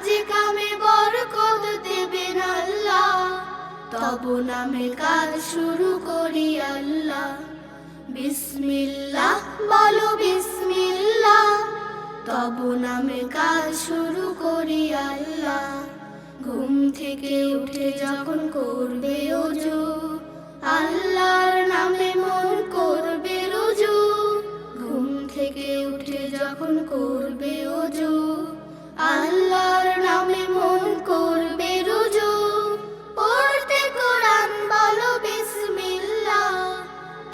কাজে কামে বরকত দেবেন আল্লাহ। তবু নামে কাজ শুরু করি আল্লাহ। বিসমিল্লাহ, বলো বিসমিল্লাহ। তবু নামে কাজ শুরু করি আল্লাহ। ঘুম থেকে উঠে যখন করবে ওজু আল্লাহর নামে মন করবে রুজু। ঘুম থেকে উঠে যখন করবে ওজু আল্লাহর